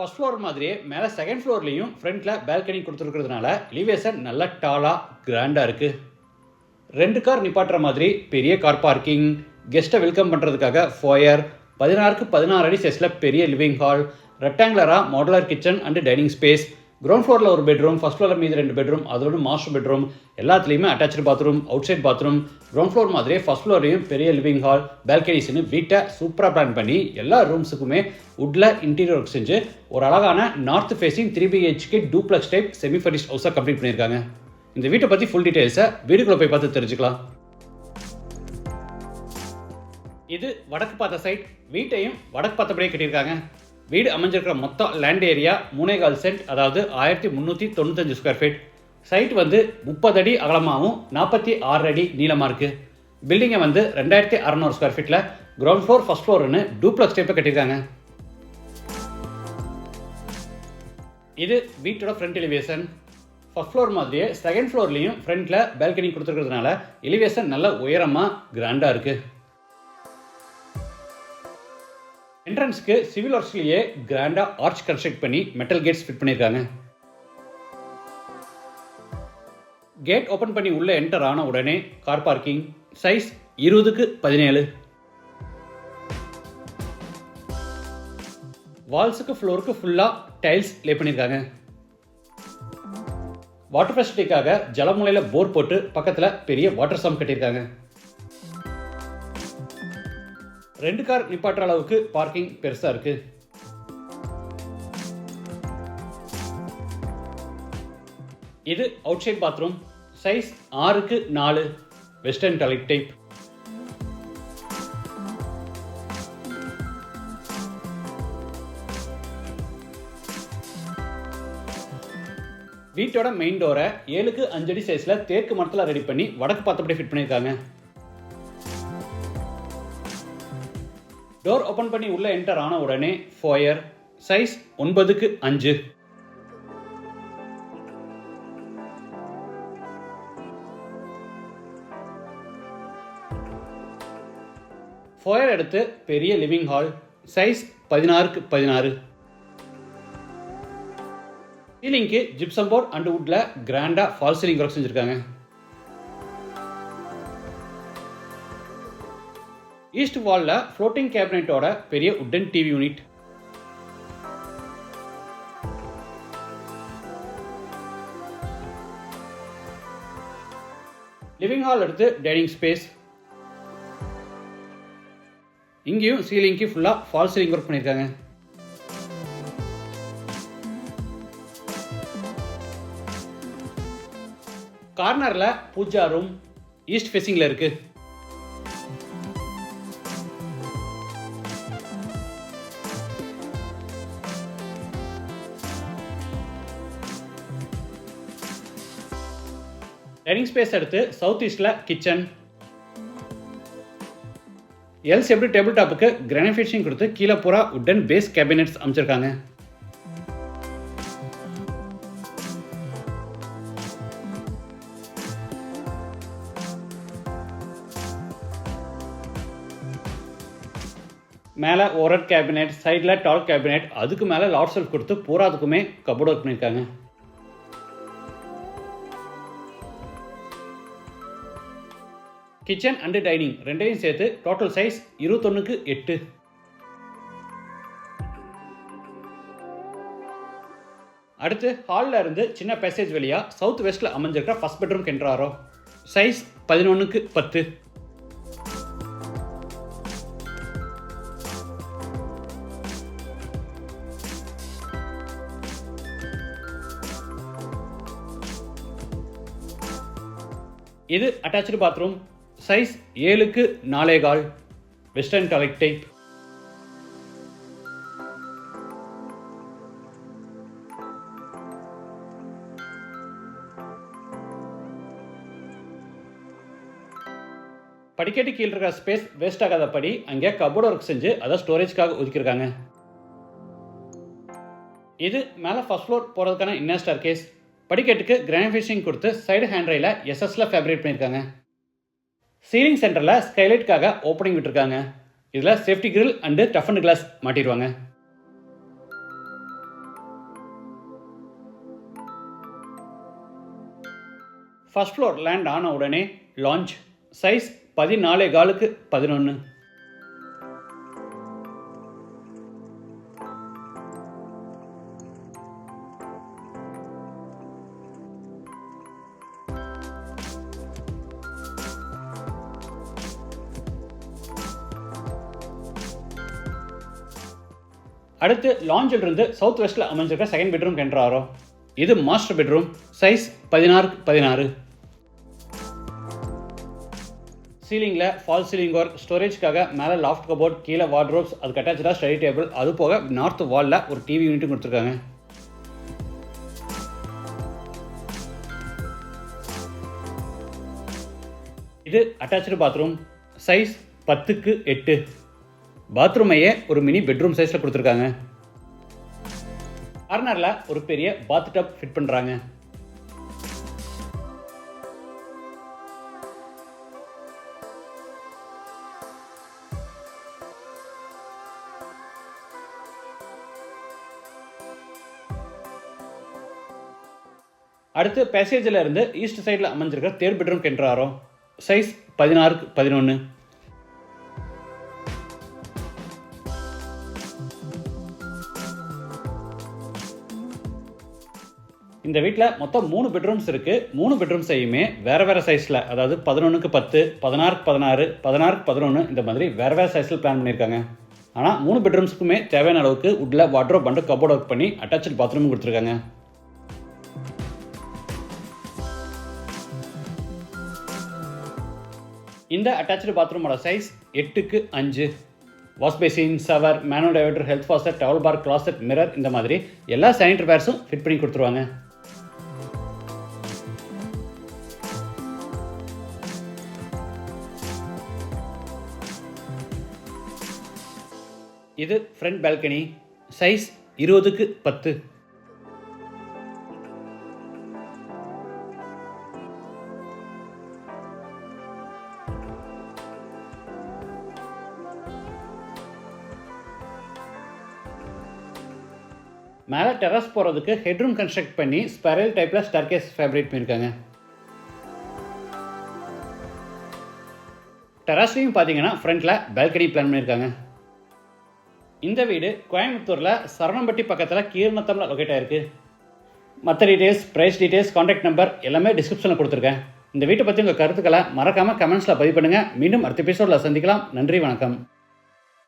First floor மாதிரியே மேலே second ஃப்ளோர்லேயும் ஃப்ரண்ட்டில் பேல்கனி கொடுத்துருக்கிறதுனால எலிவேஷன் நல்லா டாலாக கிராண்டாக இருக்குது ரெண்டு கார் நிப்பாட்டுற மாதிரி பெரிய கார் பார்க்கிங் கெஸ்ட்டை வெல்கம் பண்ணுறதுக்காக ஃபோயர் பதினாறுக்கு பதினாறு அடி சைஸில் பெரிய living hall ரெக்டாங்குலராக modular kitchen and dining space ground ஃப்ளோரில் ஒரு பெட்ரூம் ஃபர்ஸ்ட் ஃப்ளோரில் மீது ரெண்டு பெட்ரூம் அதோட மாஸ்டர் பெட்ரூம் எல்லாத்துலேயுமே attach bathroom outside bathroom ground floor மாதிரியே ஃபர்ஸ்ட் ஃப்ளோர்லையும் பெரிய லிவிங் ஹால் பால்கனிஸ்னு வீட்டை சூப்பராக பிளான் பண்ணி எல்லா ரூம்ஸுக்குமே உட்ல இன்டீரியர் ஒர்க் செஞ்சு ஒரு அழகான north facing three BHK duplex type semi furnish ஹவுஸாக complete பண்ணியிருக்காங்க. இந்த வீட்டை பற்றி ஃபுல் டீட்டெயில்ஸை வீடுக்குள்ளே போய் பார்த்து தெரிஞ்சுக்கலாம். இது வடக்கு பார்த்த சைட் வீட்டையும் வடக்கு பார்த்தபடியே கட்டியிருக்காங்க. வீடு அமைஞ்சிருக்கிற மொத்தம் லேண்ட் ஏரியா மூணேகால் சென்ட் அதாவது ஆயிரத்தி முந்நூற்றி தொண்ணூத்தஞ்சு ஸ்கொயர் ஃபீட் சைட் வந்து முப்பது அடி அகலமாகவும் நாற்பத்தி ஆறு அடி நீளமாக இருக்குது பில்டிங்கை வந்து ரெண்டாயிரத்தி அறநூறு ஸ்கொயர் ஃபீட்டில் கிரவுண்ட் ஃப்ளோர் ஃபர்ஸ்ட் ஃப்ளோர்னு டூப்ளக்ஸ் டைப்பை கட்டியிருக்காங்க. இது வீட்டோட ஃப்ரண்ட் எலிவேஷன் ஃபஸ்ட் ஃப்ளோர் மாதிரியே செகண்ட் ஃப்ளோர்லேயும் ஃப்ரண்ட்டில் பால்கனி கொடுத்துருக்கிறதுனால எலிவேஷன் நல்ல உயரமாக கிராண்டாக இருக்குது என்ட்ரன்ஸ்க்கு சிவில் ஒர்க்ஸ்லேயே கிராண்டாக ஆர்ச் கன்ஸ்ட்ரக்ட் பண்ணி மெட்டல் கேட்ஸ் ஃபிட் பண்ணியிருக்காங்க. கேட் ஓப்பன் பண்ணி உள்ளே என்டர் ஆன உடனே கார் பார்க்கிங் சைஸ் இருபதுக்கு பதினேழு. வால்ஸுக்கு ஃப்ளோருக்கு ஃபுல்லாக டைல்ஸ் லே பண்ணியிருக்காங்க. வாட்டர் ஃபெசிலிட்டிக்காக ஜலமுலையில் போர் போட்டு பக்கத்தில் பெரிய வாட்டர் சம் கட்டியிருக்காங்க. ரெண்டு கார் நிப்பாட்டுற அளவுக்கு பார்க்கிங் பெருசாக இருக்கு. இது அவுட் சைட் பாத்ரூம். சைஸ் ஆறுக்கு நாலு. Western toilet type. வீட்டோட மெயின் டோரை ஏழுக்கு அஞ்சடி சைஸில் தேக்கு மரத்தில் ரெடி பண்ணி வடக்கு பார்த்தபடி ஃபிட் பண்ணியிருக்காங்க டோர் ஓப்பன் பண்ணி உள்ளே என்டர் ஆன உடனே ஃபோயர் சைஸ் ஒன்பதுக்கு அஞ்சு. ஃபோயர் எடுத்து பெரிய லிவிங் ஹால் சைஸ் பதினாறுக்கு பதினாறு. சீலிங்க்கு ஜிப்சம் போர்ட் அண்ட் வுட்டில் கிராண்டாக ஃபால் சீலிங் ஒர்க் செஞ்சுருக்காங்க. ஈஸ்ட் வாலில் ஃப்ளோட்டிங் கேபினெட்டோட பெரிய wooden TV unit living hall எடுத்து டைனிங் ஸ்பேஸ் இங்கேயும் சீலிங்க்கு ஃபுல்லாக ஃபால் சீலிங் ஒர்க் பண்ணியிருக்காங்க கார்னரில் பூஜா ரூம் ஈஸ்ட் ஃபேஸிங்கில் இருக்குது டைனிங் ஸ்பேஸ் எடுத்து சவுத் ஈஸ்டில் கிச்சன் எல்ஸ் எப்படி டேபிள் டாப்புக்கு கிரானிஃபிஷிங் கொடுத்து கீழே பூரா உட்டன் பேஸ் கேபினெட்ஸ் அமைச்சிருக்காங்க? மேலே ஓரட் கேபினெட் சைடில் டால் கேபினெட் அதுக்கு மேலே லாட் செல்ஃப் கொடுத்து பூரா அதுக்குமே கபோர்ட் ஒர்க் பண்ணியிருக்காங்க கிச்சன் அண்டு டைனிங் ரெண்டையும் சேர்த்து டோட்டல் சைஸ் இருபத்தொன்னுக்கு எட்டு. அடுத்து ஹாலில் இருந்து சின்ன பேசேஜ் வழியாக சவுத் வெஸ்ட்டில் அமைஞ்சிருக்கிற ஃபஸ்ட் பெட்ரூம் கென்றாரோ சைஸ் பதினொன்றுக்கு பத்து. இது அட்டாச்சு பாத்ரூம் சைஸ் ஏழுக்கு நாலே கால். வெஸ்டர்ன் கலெக்ட் டைப் படிக்கட்டு கீழே இருக்கிற ஸ்பேஸ் வேஸ்ட் ஆகாதபடி அங்கே கபோர்ட் ஒர்க் செஞ்சு அதை ஸ்டோரேஜ்க்காக ஒதுக்கியிருக்காங்க. இது மேலே ஃபஸ்ட் ஃப்ளோர் போகிறதுக்கான இன்னர் ஸ்டார் கேஸ் படிக்கட்டுக்கு கிராண்ட் ஃபிஷிங் கொடுத்து சைடு ஹேண்ட்ரையில் எஸ்எஸ்ல ஃபேப்ரேட் பண்ணியிருக்காங்க. சீலிங் சென்டரில் ஸ்கைலைட்காக ஓப்பனிங் விட்டுருக்காங்க. இதில் safety grill and toughen glass மாட்டிடுவாங்க. ஃபஸ்ட் ஃப்ளோர் லேண்ட் ஆன உடனே லான்ச் சைஸ் பதினாலே காலுக்கு பதினொன்று அடுத்து லாஞ்சில் இருந்து சவுத் வெஸ்ட்டில் அமைஞ்சிருக்க செகண்ட் பெட்ரூம் கென்றாரோ இது மாஸ்டர் பெட்ரூம் சைஸ் பதினாறு பதினாறு. சீலிங்கில் ஃபால் சீலிங் ஒர்க் ஸ்டோரேஜ்க்காக மேலே லாஃப்ட் கபோர்ட் கீழே வார்ட்ரோப்ஸ் அதுக்கு அட்டாச்சாக ஸ்டடி டேபிள் அது போக நார்த் வாலில் ஒரு டிவி யூனிட்டும் கொடுத்துருக்காங்க. இது அட்டாச்சு பாத்ரூம் சைஸ் பத்துக்கு எட்டு. பாத்ரூமையே ஒரு மினி பெட்ரூம் சைஸில் கொடுத்துருக்காங்க. கார்னரில் ஒரு பெரிய பாத் டப் ஃபிட் பண்ணுறாங்க அடுத்து பேசேஜில் இருந்து ஈஸ்ட் சைடில் அமைஞ்சிருக்க தேர் பெட்ரூம் கென்றாரோ சைஸ் பதினாறுக்கு பதினொன்று இந்த வீட்டில் மொத்தம் மூணு பெட்ரூம்ஸ் இருக்குது மூணு பெட்ரூம்ஸையுமே வேறு வேறு சைஸில் அதாவது பதினொன்றுக்கு பத்து பதினாறுக்கு பதினாறு பதினாறுக்கு பதினொன்று இந்த மாதிரி வேறு வேறு சைஸில் பிளான் பண்ணியிருக்காங்க. ஆனால் மூணு பெட்ரூம்ஸுக்குமே தேவையான அளவுக்கு உட்டில் வாட்ரோப் பண்டு கபோர்ட் ஒர்க் பண்ணி அட்டாச்சு பாத்ரூமும் கொடுத்துருக்காங்க. இந்த அட்டாச்சு பாத்ரூமோட சைஸ் எட்டுக்கு அஞ்சு. Wash basin shower mono diverter health faucet towel bar closet mirror இந்த மாதிரி எல்லா சானிட்டரி பேர்ஸும் ஃபிட் பண்ணி கொடுத்துருவாங்க. இது ஃப்ரண்ட் பால்கனி சைஸ் இருபதுக்கு பத்து. மேலே டெரஸ் போகிறதுக்கு ஹெட்ரூம் கன்ஸ்ட்ரக்ட் பண்ணி ஸ்பெரல் டைப்பில் ஸ்டர்கேஸ் ஃபேப்ரிக் பண்ணியிருக்காங்க டெரஸ்லையும் பார்த்தீங்கன்னா ஃப்ரண்ட்டில் பால்கனி பிளான் பண்ணியிருக்காங்க இந்த வீடு கோயம்புத்தூரில் சரணம்பட்டி பக்கத்தில் கீர்ணத்தமில் லொக்கேட் ஆயிருக்கு மற்ற details price details contact number எல்லாமே டிஸ்கிரிப்ஷனில் கொடுத்துருக்கேன். இந்த வீட்டை பற்றி உங்கள் கருத்துக்களை மறக்காமல் கமெண்ட்ஸில் பதிவு பண்ணுங்கள் மீண்டும் அடுத்த எபிசோடில் சந்திக்கலாம். நன்றி வணக்கம்.